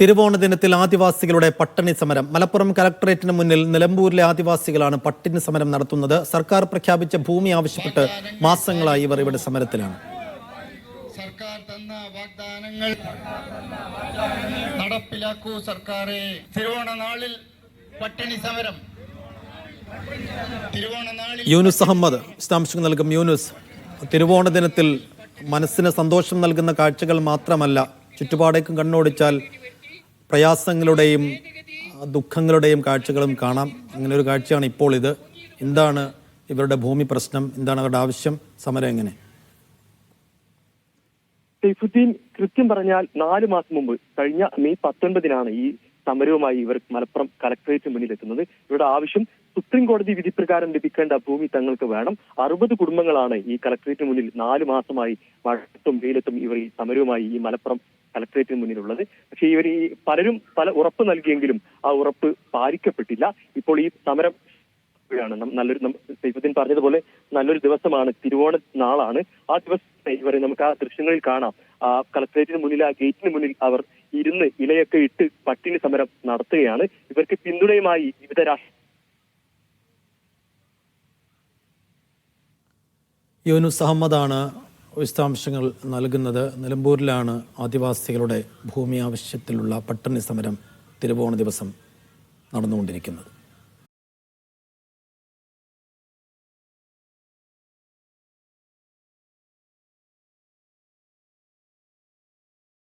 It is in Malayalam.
തിരുവോണ ദിനത്തിൽ ആദിവാസികളുടെ പട്ടിണി സമരം. മലപ്പുറം കലക്ടറേറ്റിന് മുന്നിൽ നിലമ്പൂരിലെ ആദിവാസികളാണ് പട്ടിണി സമരം നടത്തുന്നത്. സർക്കാർ പ്രഖ്യാപിച്ച ഭൂമി ആവശ്യപ്പെട്ട് മാസങ്ങളായി ഇവർ ഇവിടെ സമരത്തിലാണ്. സർക്കാർ തന്ന വാഗ്ദാനങ്ങൾ നടപ്പിലാക്കൂ സർക്കാരെ. തിരുവോണ നാളിൽ പട്ടിണി സമരം. യൂനുസ് അഹമ്മദ് വിശദാംശങ്ങൾ നൽകും യൂനുസ്. തിരുവോണ ദിനത്തിൽ മനസ്സിന് സന്തോഷം നൽകുന്ന കാഴ്ചകൾ മാത്രമല്ല ചുറ്റുപാടേക്കും കണ്ണോടിച്ചാൽ പ്രയാസങ്ങളുടെയും ദുഃഖങ്ങളുടെയും കാഴ്ചകളും കാണാം. അങ്ങനെ ഒരു കാഴ്ചയാണ് ഇപ്പോൾ ഇത്. എന്താണ് ഇവരുടെ ഭൂമി പ്രശ്നം? എന്താണ് അവരുടെ ആവശ്യം? സമരം എങ്ങനെ? സൈഫുദ്ദീൻ കൃത്യം പറഞ്ഞാൽ നാല് മാസം മുമ്പ് കഴിഞ്ഞ മെയ് പത്തൊൻപതിനാണ് ഈ സമരവുമായി ഇവർ മലപ്പുറം കലക്ടറേറ്റ് മുന്നിൽ എത്തുന്നത് ഇവരുടെ ആവശ്യം സുപ്രീം കോടതി വിധി പ്രകാരം ലഭിക്കേണ്ട ഭൂമി തങ്ങൾക്ക് വേണം. അറുപത് കുടുംബങ്ങളാണ് ഈ കലക്ടറേറ്റ് മുന്നിൽ നാല് മാസമായി മഴത്തും വെയിലത്തും ഇവർ ഈ സമരവുമായി ഈ മലപ്പുറം കലക്ടറേറ്റിന് മുന്നിലുള്ളത്. പക്ഷേ ഇവർ ഈ പലരും പല ഉറപ്പ് നൽകിയെങ്കിലും ആ ഉറപ്പ് പാലിക്കപ്പെട്ടില്ല. ഇപ്പോൾ ഈ സമരം ാണ് നല്ലൊരു സൈഫുദ്ദീൻ പറഞ്ഞതുപോലെ നല്ലൊരു ദിവസമാണ്. തിരുവോണ നാളാണ്. ആ ദിവസം ഇവരെ നമുക്ക് ആ ദൃശ്യങ്ങളിൽ കാണാം. ആ കളക്ടറേറ്റിന് മുന്നിൽ ആ ഗേറ്റിന് മുന്നിൽ അവർ ഇരുന്ന് ഇലയൊക്കെ ഇട്ട് പട്ടിണി സമരം നടത്തുകയാണ്. ഇവർക്ക് പിന്തുണയുമായി വിവിധ രാഷ്ട്രീയ യൂനുസ് അഹമ്മദാണ് വിശദാംശങ്ങൾ നൽകുന്നത് നിലമ്പൂരിലാണ് ആദിവാസികളുടെ ഭൂമി ആവശ്യത്തിലുള്ള പട്ടിണി സമരം തിരുവോണ ദിവസം നടന്നുകൊണ്ടിരിക്കുന്നത്.